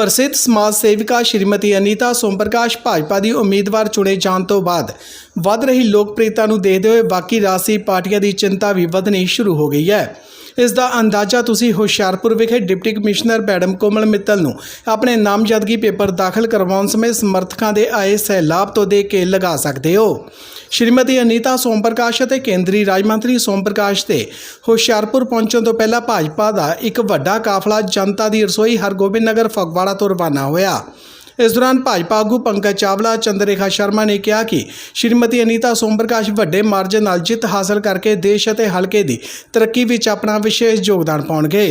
ਪ੍ਰਸਿੱਧ ਸਮਾਜ ਸੇਵਿਕਾ ਸ਼੍ਰੀਮਤੀ ਅਨੀਤਾ ਸੋਮਪ੍ਰਕਾਸ਼ ਭਾਜਪਾ ਦੀ ਉਮੀਦਵਾਰ ਚੁਣੇ ਜਾਣ ਤੋਂ ਬਾਅਦ ਵੱਧ ਰਹੀ ਲੋਕਪ੍ਰਿਯਤਾ ਨੂੰ ਦੇਖਦੇ ਹੋਏ ਬਾਕੀ ਰਾਜਸੀ ਪਾਰਟੀਆਂ ਦੀ ਚਿੰਤਾ ਵੀ ਵਧਣੀ ਸ਼ੁਰੂ ਹੋ ਗਈ ਹੈ। ਇਸ ਦਾ ਅੰਦਾਜ਼ਾ ਤੁਸੀਂ ਹੁਸ਼ਿਆਰਪੁਰ ਵਿਖੇ deputy commissioner madam Komal Mittal ਨੂੰ ਆਪਣੇ ਨਾਮਜ਼ਦਗੀ ਪੇਪਰ ਦਾਖਲ ਕਰਵਾਉਣ ਸਮੇਂ ਸਮਰਥਕਾਂ ਦੇ ਆਏ ਸੈਲਾਬ ਤੋਂ ਦੇ ਕੇ ਲਗਾ ਸਕਦੇ ਹੋ। ਸ਼੍ਰੀਮਤੀ ਅਨੀਤਾ ਸੋਮ ਪ੍ਰਕਾਸ਼ ਅਤੇ ਕੇਂਦਰੀ ਰਾਜ ਮੰਤਰੀ ਸੋਮ ਪ੍ਰਕਾਸ਼ ਤੇ ਹੁਸ਼ਿਆਰਪੁਰ ਪਹੁੰਚਣ ਤੋਂ ਪਹਿਲਾਂ ਭਾਜਪਾ ਦਾ ਇੱਕ ਵੱਡਾ ਕਾਫਲਾ ਜਨਤਾ ਦੀ ਰਸੋਈ ਹਰਗੋਬਿੰਦ ਨਗਰ ਫਗਵਾੜਾ ਤੋਂ ਰਵਾਨਾ ਹੋਇਆ। ਇਸ ਦੌਰਾਨ ਭਾਜਪਾ ਆਗੂ ਪੰਕਜ ਚਾਵਲਾ, ਚੰਦਰੇਖਾ ਸ਼ਰਮਾ ਨੇ ਕਿਹਾ ਕਿ ਸ਼੍ਰੀਮਤੀ ਅਨੀਤਾ ਸੋਮਪ੍ਰਕਾਸ਼ ਵੱਡੇ ਮਾਰਜਨ ਨਾਲ ਜਿੱਤ ਹਾਸਲ ਕਰਕੇ ਦੇਸ਼ ਅਤੇ ਹਲਕੇ ਦੀ ਤਰੱਕੀ ਵਿੱਚ ਆਪਣਾ ਵਿਸ਼ੇਸ਼ ਯੋਗਦਾਨ ਪਾਉਣਗੇ।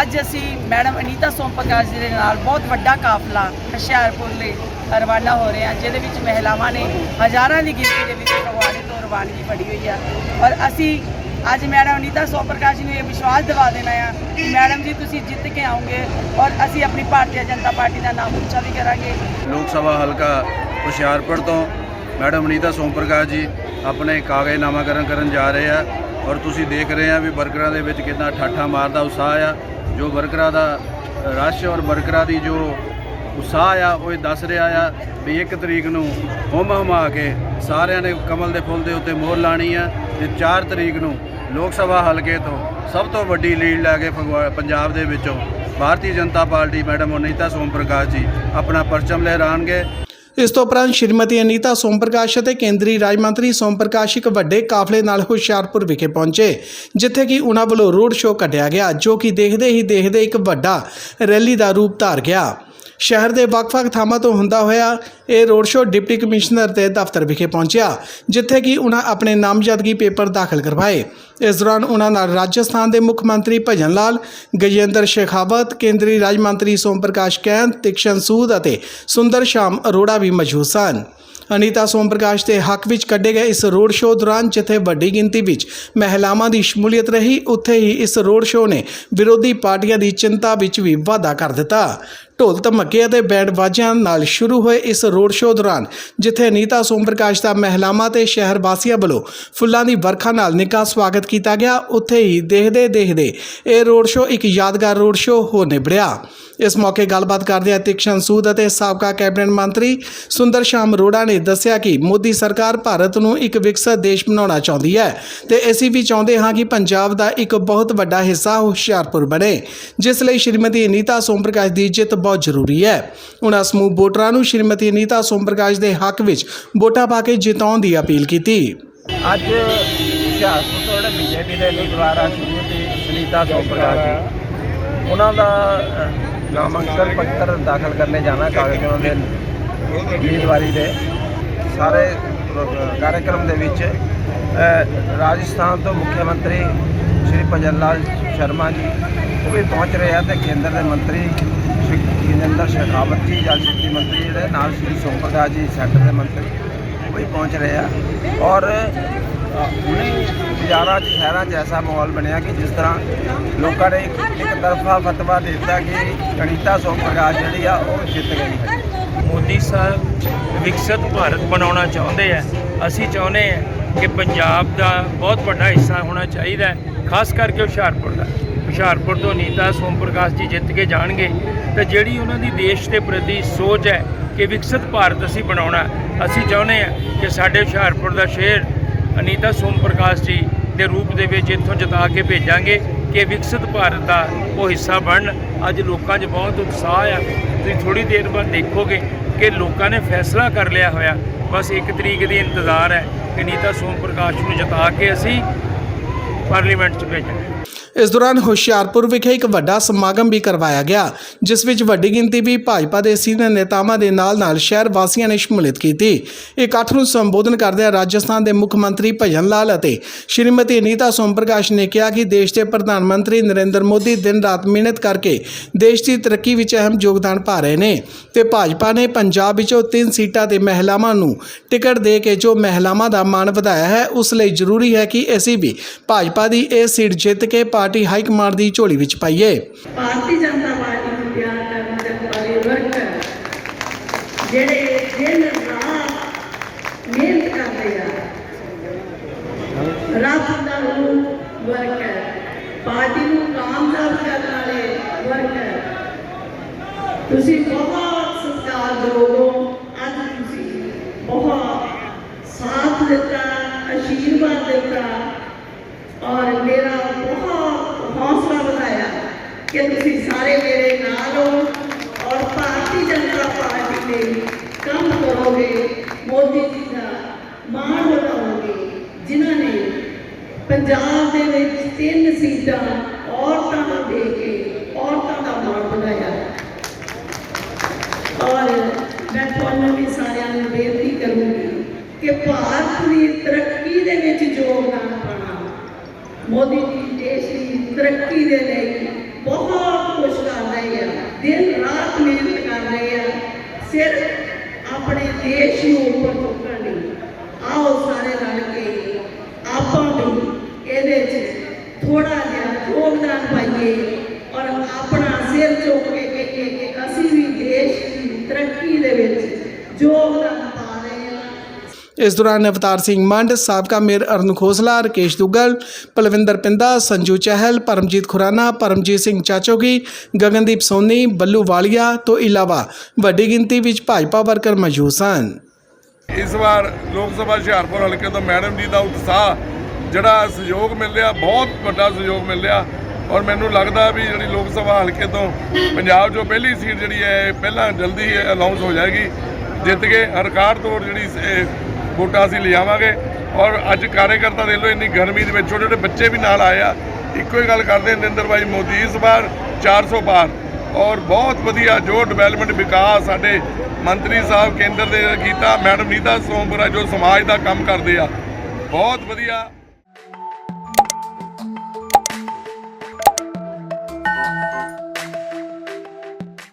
ਅੱਜ ਅਸੀਂ ਮੈਡਮ ਅਨੀਤਾ ਸੋਮ ਪ੍ਰਕਾਸ਼ ਜੀ ਦੇ ਨਾਲ ਬਹੁਤ ਵੱਡਾ ਕਾਫਲਾ ਹੁਸ਼ਿਆਰਪੁਰ ਲਈ ਰਵਾਨਾ ਹੋ ਰਹੇ ਹਾਂ, ਜਿਹਦੇ ਵਿੱਚ ਮਹਿਲਾਵਾਂ ਨੇ ਹਜ਼ਾਰਾਂ ਦੀ ਗਿਣਤੀ ਦੇ ਵਿੱਚ ਫਗਵਾੜੇ ਤੋਂ ਰਵਾਨਗੀ ਫੜੀ ਹੋਈ ਆ। ਔਰ ਅਸੀਂ ਅੱਜ ਮੈਡਮ ਅਨੀਤਾ ਸੋਮਪ੍ਰਕਾਸ਼ ਜੀ ਨੂੰ ਇਹ ਵਿਸ਼ਵਾਸ ਦਿਵਾ ਦੇਣਾ ਆ ਕਿ ਮੈਡਮ ਜੀ ਤੁਸੀਂ ਜਿੱਤ ਕੇ ਆਓਗੇ ਔਰ ਅਸੀਂ ਆਪਣੀ ਭਾਰਤੀ ਜਨਤਾ ਪਾਰਟੀ ਦਾ ਨਾਮ ਉੱਚਾ ਵੀ ਕਰਾਂਗੇ। ਲੋਕ ਸਭਾ ਹਲਕਾ ਹੁਸ਼ਿਆਰਪੁਰ ਤੋਂ ਮੈਡਮ ਅਨੀਤਾ ਸੋਮਪ੍ਰਕਾਸ਼ ਜੀ ਆਪਣੇ ਕਾਗਜ਼ ਨਾਮਾਕਰਨ ਕਰਨ ਜਾ ਰਹੇ ਆ ਔਰ ਤੁਸੀਂ ਦੇਖ ਰਹੇ ਆ ਵੀ ਵਰਕਰਾਂ ਦੇ ਵਿੱਚ ਕਿੰਨਾ ਠਾਠਾ ਮਾਰਦਾ ਉਤਸ਼ਾਹ ਆ। ਜੋ ਵਰਕਰਾਂ ਦਾ ਰਸ਼ ਔਰ ਵਰਕਰਾਂ ਦੀ ਜੋ ਉਤਸ਼ਾਹ ਆ, ਉਹ ਇਹ ਦੱਸ ਰਿਹਾ ਆ ਵੀ ਇੱਕ ਤਰੀਕ ਨੂੰ ਹੁਮ ਹਮਾ ਕੇ ਸਾਰਿਆਂ ਨੇ ਕਮਲ ਦੇ ਫੁੱਲ ਦੇ ਉੱਤੇ ਮੋਹਰ ਲਾਣੀ ਆ ਤੇ 4 ਤਰੀਕ ਨੂੰ ਲੋਕ ਸਭਾ ਹਲਕੇ ਤੋਂ ਸਭ ਤੋਂ ਵੱਡੀ ਲੀਡ ਲੈ ਕੇ ਪੰਜਾਬ ਦੇ ਵਿੱਚੋਂ ਭਾਰਤੀ ਜਨਤਾ ਪਾਰਟੀ ਮੈਡਮ ਅਨੀਤਾ ਸੋਮਪ੍ਰਕਾਸ਼ ਜੀ ਆਪਣਾ ਪਰਚਮ ਲਹਿਰਾਣਗੇ। ਇਸ ਤੋਂ ਉਪਰੰਤ ਸ਼੍ਰੀਮਤੀ ਅਨੀਤਾ ਸੋਮ ਪ੍ਰਕਾਸ਼ ਅਤੇ ਕੇਂਦਰੀ ਰਾਜ ਮੰਤਰੀ ਸੋਮ ਪ੍ਰਕਾਸ਼ ਇੱਕ ਵੱਡੇ ਕਾਫਲੇ ਨਾਲ ਹੁਸ਼ਿਆਰਪੁਰ ਵਿਖੇ ਪਹੁੰਚੇ, ਜਿੱਥੇ ਕਿ ਉਹਨਾਂ ਵੱਲੋਂ ਰੋਡ ਸ਼ੋਅ ਕੱਢਿਆ ਗਿਆ, ਜੋ ਕਿ ਦੇਖਦੇ ਹੀ ਦੇਖਦੇ ਇੱਕ ਵੱਡਾ ਰੈਲੀ ਦਾ ਰੂਪ ਧਾਰ ਗਿਆ। ਸ਼ਹਿਰ ਦੇ ਵੱਖ-ਵੱਖ ਥਾਵਾਂ ਤੋਂ ਹੁੰਦਾ ਹੋਇਆ ਇਹ ਰੋਡ ਸ਼ੋਅ ਡਿਪਟੀ ਕਮਿਸ਼ਨਰ ਦੇ ਦਫ਼ਤਰ ਵਿਖੇ ਪਹੁੰਚਿਆ, ਜਿੱਥੇ ਕਿ ਉਹਨਾਂ ਆਪਣੇ ਨਾਮਜ਼ਦਗੀ ਪੇਪਰ ਦਾਖਲ ਕਰਵਾਏ। ਇਸ ਦੌਰਾਨ ਉਹਨਾਂ ਨਾਲ ਰਾਜਸਥਾਨ ਦੇ ਮੁੱਖ ਮੰਤਰੀ ਭਜਨ ਲਾਲ, ਗਜੇਂਦਰ ਸ਼ੇਖਾਵਤ, ਕੇਂਦਰੀ ਰਾਜ ਮੰਤਰੀ ਸੋਮ ਪ੍ਰਕਾਸ਼ ਕੈਂਤ, ਤਿਕਸ਼ਨ ਸੂਦ ਅਤੇ ਸੁੰਦਰ ਸ਼ਾਮ ਅਰੋੜਾ ਵੀ ਮੌਜੂਦ ਸਨ। ਅਨੀਤਾ ਸੋਮ ਪ੍ਰਕਾਸ਼ ਦੇ ਹੱਕ ਵਿੱਚ ਕੱਢੇ ਗਏ ਇਸ ਰੋਡ ਸ਼ੋਅ ਦੌਰਾਨ ਜਿੱਥੇ ਵੱਡੀ ਗਿਣਤੀ ਵਿੱਚ ਮਹਿਲਾਵਾਂ ਦੀ ਸ਼ਮੂਲੀਅਤ ਰਹੀ, ਉੱਥੇ ਹੀ ਇਸ ਰੋਡ ਸ਼ੋਅ ਨੇ ਵਿਰੋਧੀ ਪਾਰਟੀਆਂ ਦੀ ਚਿੰਤਾ ਵਿੱਚ ਵੀ ਵਾਧਾ ਕਰ ਦਿੱਤਾ। ਢੋਲ ਧਮੱਕੇ ਅਤੇ ਬੈਂਡ ਬਾਜਿਆਂ ਨਾਲ ਸ਼ੁਰੂ ਹੋਏ ਇਸ ਰੋਡ ਸ਼ੋਅ ਦੌਰਾਨ, ਜਿੱਥੇ ਨੀਤਾ ਸੋਮ ਪ੍ਰਕਾਸ਼ ਦਾ ਮਹਿਲਾਵਾਂ ਤੇ ਸ਼ਹਿਰ ਵਾਸੀਆਂ ਵੱਲੋਂ ਫੁੱਲਾਂ ਦੀ ਵਰਖਾ ਨਾਲ ਨਿੱਘਾ ਸਵਾਗਤ ਕੀਤਾ ਗਿਆ। ਉੱਥੇ ਹੀ ਦੇਖਦੇ ਦੇਖਦੇ ਇਹ ਰੋਡ ਸ਼ੋਅ ਇੱਕ ਯਾਦਗਾਰ ਰੋਡ ਸ਼ੋਅ ਹੋ ਨਿਬੜਿਆ। ਇਸ ਮੌਕੇ ਗੱਲਬਾਤ ਕਰਦੇ ਤਿਕਸ਼ਨ ਸੂਦ ਅਤੇ ਸਾਬਕਾ ਕੈਬਨਿਟ ਮੰਤਰੀ ਸੁੰਦਰ ਸ਼ਾਮ ਅਰੋੜਾ ਨੇ ਦੱਸਿਆ ਕਿ ਮੋਦੀ ਸਰਕਾਰ ਭਾਰਤ ਨੂੰ ਇੱਕ ਵਿਕਸਿਤ ਦੇਸ਼ ਬਣਾਉਣਾ ਚਾਹੁੰਦੀ ਹੈ ਤੇ ਅਸੀਂ ਵੀ ਚਾਹੁੰਦੇ ਹਾਂ ਕਿ ਪੰਜਾਬ ਦਾ ਇੱਕ ਬਹੁਤ ਵੱਡਾ ਹਿੱਸਾ ਹੁਸ਼ਿਆਰਪੁਰ ਬਣੇ, ਜਿਸ ਲਈ ਸ਼੍ਰੀਮਤੀ ਅਨੀਤਾ ਸੋਮ ਪ੍ਰਕਾਸ਼ ਦੀ ਜਿੱਤ ਬਹੁਤ ਜ਼ਰੂਰੀ ਹੈ। ਉਹਨਾਂ ਸਮੂਹ ਵੋਟਰਾਂ ਨੂੰ ਸ਼੍ਰੀਮਤੀ ਅਨੀਤਾ ਸੋਮ ਪ੍ਰਕਾਸ਼ ਦੇ ਹੱਕ ਵਿੱਚ ਵੋਟਾਂ ਪਾ ਕੇ ਜਿਤਾਉਣ ਦੀ ਅਪੀਲ ਕੀਤੀ। ਅੱਜ ਹੁਸ਼ਿਆਰਪੁਰ ਤੋਂ ਜਿਹੜੇ ਬੀਜੇਪੀ ਦੇ ਉਮੀਦਵਾਰ ਆ ਸ਼੍ਰੀਮਤੀ ਸੁਨੀਤਾ ਸੋਪਰਕਾਸ਼ ਜੀ, ਉਹਨਾਂ ਦਾ ਨਾਮਾਂਕਨ ਪੱਤਰ ਦਾਖਲ ਕਰਨੇ ਜਾਣਾ ਕਾਗਜ਼ ਦੇ ਉਮੀਦਵਾਰੀ ਦੇ। ਸਾਰੇ ਕਾਰਜਕ੍ਰਮ ਦੇ ਵਿੱਚ ਰਾਜਸਥਾਨ ਤੋਂ ਮੁੱਖ ਮੰਤਰੀ ਸ਼੍ਰੀ ਭਜਨ ਲਾਲ ਸ਼ਰਮਾ ਜੀ, ਉਹ ਵੀ ਪਹੁੰਚ ਰਹੇ ਆ ਤੇ ਕੇਂਦਰ ਦੇ ਮੰਤਰੀ ਸ਼ੇਖਾਵਤ ਜੀ ਜਲ ਸ਼ਕਤੀ ਮੰਤਰੀ ਜਿਹੜੇ ਨਾਲ ਸ਼੍ਰੀ ਸੋਮ ਪ੍ਰਕਾਸ਼ ਜੀ ਸੈਂਟਰ ਦੇ ਮੰਤਰੀ ਉਹ ਵੀ ਪਹੁੰਚ ਰਹੇ ਆ। ਔਰ ਅ, ਬਾਜ਼ਾਰਾਂ 'ਚ ਸ਼ਹਿਰਾਂ 'ਚ ਐਸਾ ਮਾਹੌਲ ਬਣਿਆ ਕਿ ਜਿਸ ਤਰ੍ਹਾਂ ਲੋਕਾਂ ਨੇ ਇੱਕ ਤਰਫਾ ਫਤਵਾ ਦੇ ਦਿੱਤਾ ਕਿ ਅਨੀਤਾ ਸੋਮ ਪ੍ਰਕਾਸ਼ ਜਿਹੜੀ ਆ ਉਹ ਜਿੱਤ ਗਈ ਹੈ। ਮੋਦੀ ਸਾਹਿਬ ਵਿਕਸਿਤ ਭਾਰਤ ਬਣਾਉਣਾ ਚਾਹੁੰਦੇ ਆ। ਅਸੀਂ ਚਾਹੁੰਦੇ ਆ ਕਿ ਪੰਜਾਬ ਦਾ ਬਹੁਤ ਵੱਡਾ ਹਿੱਸਾ ਹੋਣਾ ਚਾਹੀਦਾ ਖਾਸ ਕਰਕੇ ਹੁਸ਼ਿਆਰਪੁਰ ਦਾ। ਹੁਸ਼ਿਆਰਪੁਰ ਤੋਂ ਨੀਤਾ ਸੋਮ ਪ੍ਰਕਾਸ਼ ਜੀ ਜਿੱਤ ਕੇ ਜਾਣਗੇ ਤੇ ਜਿਹੜੀ ਉਹਨਾਂ ਦੀ ਦੇਸ਼ ਦੇ ਪ੍ਰਤੀ ਸੋਚ ਹੈ ਕਿ ਵਿਕਸਿਤ ਭਾਰਤ ਅਸੀਂ ਬਣਾਉਣਾ, ਅਸੀਂ ਚਾਹੁੰਦੇ ਹਾਂ ਕਿ ਸਾਡੇ ਹੁਸ਼ਿਆਰਪੁਰ ਦਾ ਸ਼ਹਿਰ ਅਨੀਤਾ ਸੋਮ ਪ੍ਰਕਾਸ਼ ਜੀ ਦੇ ਰੂਪ ਦੇ ਵਿੱਚ ਇੱਥੋਂ ਜਿਤਾ ਕੇ ਭੇਜਾਂਗੇ ਕਿ ਵਿਕਸਿਤ ਭਾਰਤ ਦਾ ਉਹ ਹਿੱਸਾ ਬਣਨ। ਅੱਜ ਲੋਕਾਂ 'ਚ ਬਹੁਤ ਉਤਸ਼ਾਹ ਆ। ਤੁਸੀਂ ਥੋੜੀ ਦੇਰ ਬਾਅਦ ਦੇਖੋਗੇ ਕਿ ਲੋਕਾਂ ਨੇ ਫੈਸਲਾ ਕਰ ਲਿਆ ਹੋਇਆ। ਬਸ ਇੱਕ ਤਰੀਕ ਦੀ ਇੰਤਜ਼ਾਰ ਹੈ ਕਿ ਅਨੀਤਾ ਸੋਮ ਪ੍ਰਕਾਸ਼ ਨੂੰ ਜਿਤਾ ਕੇ ਅਸੀਂ ਪਾਰਲੀਮੈਂਟ 'ਚ ਭੇਜਾਂਗੇ। ਇਸ ਦੌਰਾਨ ਹੁਸ਼ਿਆਰਪੁਰ ਵਿਖੇ ਇੱਕ ਵੱਡਾ ਸਮਾਗਮ ਵੀ ਕਰਵਾਇਆ ਗਿਆ, ਜਿਸ ਵਿੱਚ ਵੱਡੀ ਗਿਣਤੀ ਵੀ ਭਾਜਪਾ ਦੇ ਸੀਨੀਅਰ ਨੇਤਾਵਾਂ ਦੇ ਨਾਲ-ਨਾਲ ਸ਼ਹਿਰ ਵਾਸੀਆਂ ਨੇ ਸ਼ਮੂਲੀਅਤ ਕੀਤੀ। ਇਕੱਠ ਨੂੰ ਸੰਬੋਧਨ ਕਰਦਿਆਂ ਰਾਜਸਥਾਨ ਦੇ ਮੁੱਖ ਮੰਤਰੀ ਭਜਨ ਲਾਲ ਅਤੇ ਸ਼੍ਰੀਮਤੀ ਨੀਤਾ ਸੋਮ ਪ੍ਰਕਾਸ਼ ਨੇ ਕਿਹਾ ਕਿ ਦੇਸ਼ ਦੇ ਪ੍ਰਧਾਨ ਮੰਤਰੀ ਨਰਿੰਦਰ ਮੋਦੀ ਦਿਨ ਰਾਤ ਮਿਹਨਤ ਕਰਕੇ ਦੇਸ਼ ਦੀ ਤਰੱਕੀ ਵਿੱਚ ਅਹਿਮ ਯੋਗਦਾਨ ਪਾ ਰਹੇ ਨੇ ਤੇ ਭਾਜਪਾ ਨੇ ਪੰਜਾਬ ਵਿੱਚੋਂ ਤਿੰਨ ਸੀਟਾਂ ਤੇ ਮਹਿਲਾਵਾਂ ਨੂੰ ਟਿਕਟ ਦੇ ਕੇ ਜੋ ਮਹਿਲਾਵਾਂ ਦਾ ਮਾਣ ਵਧਾਇਆ ਹੈ, ਉਸ ਲਈ ਜ਼ਰੂਰੀ ਹੈ ਕਿ ਅਸੀਂ ਵੀ ਭਾਜਪਾ ਦੀ ਇਹ ਸੀਟ ਜਿੱਤ ਕੇ ਪਾਰਟੀ ਹਾਈ ਕਮਾਂਡ ਦੀ ਝੋਲੀ ਵਿੱਚ ਪਾਈਏ ਭਾਰਤੀ ਜਨਤਾ ਪਾਰਟੀ ਨੂੰ ਪਿਆਰ ਕਰਨ ਵਾਲੇ ਵਰਕਰ ਜਿਹੜੇ ਦਿਨ ਰਾਤ ਮਿਹਨਤ ਕਰਦੇ ਆ, ਰੱਬ ਦਾ ਰੂਪ ਵਰਕਰ ਪਾਰਟੀ ਨੂੰ ਕਾਮਯਾਬ ਕਰਨ ਵਾਲੇ ਵਰਕਰ ਤੁਸੀਂ ਬਹੁਤ ਸਤਿਕਾਰਯੋਗ ਹੋ ਅੱਜ ਤੁਸੀਂ ਬਹੁਤ ਸਾਥ ਦਿੱਤਾ ਆਸ਼ੀਰਵਾਦ ਦਿੱਤਾ ਔਰ ਮੇਰਾ ਬਹੁਤ ਹੌਸਲਾ ਵਧਾਇਆ ਕਿ ਤੁਸੀਂ ਸਾਰੇ ਮੇਰੇ ਨਾਲ ਹੋ ਔਰ ਭਾਰਤੀ ਜਨਤਾ ਪਾਰਟੀ ਲਈ ਕੰਮ ਕਰੋਗੇ ਮੋਦੀ ਜੀ ਦਾ ਮਾਣ ਵਧਾਓਗੇ ਜਿਨ੍ਹਾਂ ਨੇ ਪੰਜਾਬ ਦੇ ਵਿੱਚ ਤਿੰਨ ਸੀਟਾਂ ਔਰਤਾਂ ਨੂੰ ਦੇ ਕੇ ਔਰਤਾਂ ਦਾ ਮਾਣ ਵਧਾਇਆ ਔਰ ਮੈਂ ਤੁਹਾਨੂੰ ਵੀ ਸਾਰਿਆਂ ਨੂੰ ਬੇਨਤੀ ਕਰੂੰਗੀ ਕਿ ਭਾਰਤ ਦੀ ਤਰੱਕੀ ਦੇ ਵਿੱਚ ਯੋਗਦਾਨ ਪਾਉਣਾ ਮੋਦੀ ਜੀ ਦੇਸ਼ ਦੀ ਤਰੱਕੀ ਦੇ ਲਈ ਬਹੁਤ ਕੁਝ ਕਰ ਰਹੇ ਆ ਦਿਨ ਰਾਤ ਮਿਹਨਤ ਕਰ ਰਹੇ ਆ ਸਿਰਫ ਆਪਣੇ ਦੇਸ਼ ਨੂੰ ਉੱਪਰ ਚੁੱਕਣ ਲਈ ਆਓ ਸਾਰੇ ਰਲ ਕੇ ਆਪਾਂ ਵੀ ਇਹਦੇ 'ਚ ਥੋੜਾ ਜਿਹਾ ਯੋਗਦਾਨ ਪਾਈਏ ਔਰ ਆਪਣਾ ਸਿਰ ਚੁੱਕ ਕੇ ਕਿ ਅਸੀਂ ਵੀ ਦੇਸ਼ ਦੀ ਤਰੱਕੀ ਦੇ ਵਿੱਚ ਯੋਗਦਾਨ ਇਸ ਦੌਰਾਨ ਅਵਤਾਰ ਸਿੰਘ ਮੰਡ, ਸਾਬਕਾ ਮੇਅਰ ਅਰਨ ਖੋਸਲਾ, ਰਕੇਸ਼ ਦੁੱਗਲ, ਪਲਵਿੰਦਰ ਪਿੰਦਾ, ਸੰਜੂ ਚਹਿਲ, ਪਰਮਜੀਤ ਖੁਰਾਨਾ, ਪਰਮਜੀਤ ਸਿੰਘ ਚਾਚੋਗੀ, ਗਗਨਦੀਪ ਸੋਨੀ, ਬੱਲੂ ਵਾਲੀਆ ਤੋਂ ਇਲਾਵਾ ਵੱਡੀ ਗਿਣਤੀ ਵਿੱਚ ਭਾਜਪਾ ਵਰਕਰ ਮੌਜੂਦ ਸਨ। ਇਸ ਵਾਰ ਲੋਕ ਸਭਾ ਹੁਸ਼ਿਆਰਪੁਰ ਹਲਕੇ ਤੋਂ ਮੈਡਮ ਜੀ ਦਾ ਉਤਸ਼ਾਹ, ਜਿਹੜਾ ਸਹਿਯੋਗ ਮਿਲ ਰਿਹਾ, ਬਹੁਤ ਵੱਡਾ ਸਹਿਯੋਗ ਮਿਲ ਰਿਹਾ। ਔਰ ਮੈਨੂੰ ਲੱਗਦਾ ਵੀ ਜਿਹੜੀ ਲੋਕ ਸਭਾ ਹਲਕੇ ਤੋਂ ਪੰਜਾਬ 'ਚੋਂ ਪਹਿਲੀ ਸੀਟ ਜਿਹੜੀ ਹੈ, ਇਹ ਪਹਿਲਾਂ ਜਲਦੀ ਹੀ ਅਨਾਉਂਸ ਹੋ ਜਾਏਗੀ। ਜਿੱਤ ਕੇ ਰਿਕਾਰਡ ਤੋੜ ਜਿਹੜੀ ਵੋਟਾਂ ਅਸੀਂ ਲਿਆਵਾਂਗੇ। ਔਰ ਅੱਜ ਕਾਰਜਕਰਤਾ ਦੇਖ ਲਓ ਇੰਨੀ ਗਰਮੀ ਦੇ ਵਿੱਚ ਛੋਟੇ ਛੋਟੇ ਬੱਚੇ ਵੀ ਨਾਲ ਆਏ ਆ। ਇੱਕੋ ਹੀ ਗੱਲ ਕਰਦੇ ਨਰਿੰਦਰ ਭਾਈ ਮੋਦੀ ਇਸ ਵਾਰ 400 ਪਾਰ ਔਰ ਬਹੁਤ ਵਧੀਆ ਜੋ ਡਿਵੈਲਪਮੈਂਟ ਵਿਕਾਸ ਸਾਡੇ ਮੰਤਰੀ ਸਾਹਿਬ ਕੇਂਦਰ ਦੇ ਕੀਤਾ, ਮੈਡਮ ਨੀਤਾ ਸੋਮਪੁਰਾ ਜੋ ਸਮਾਜ ਦਾ ਕੰਮ ਕਰਦੇ ਆ। ਬਹੁਤ ਵਧੀਆ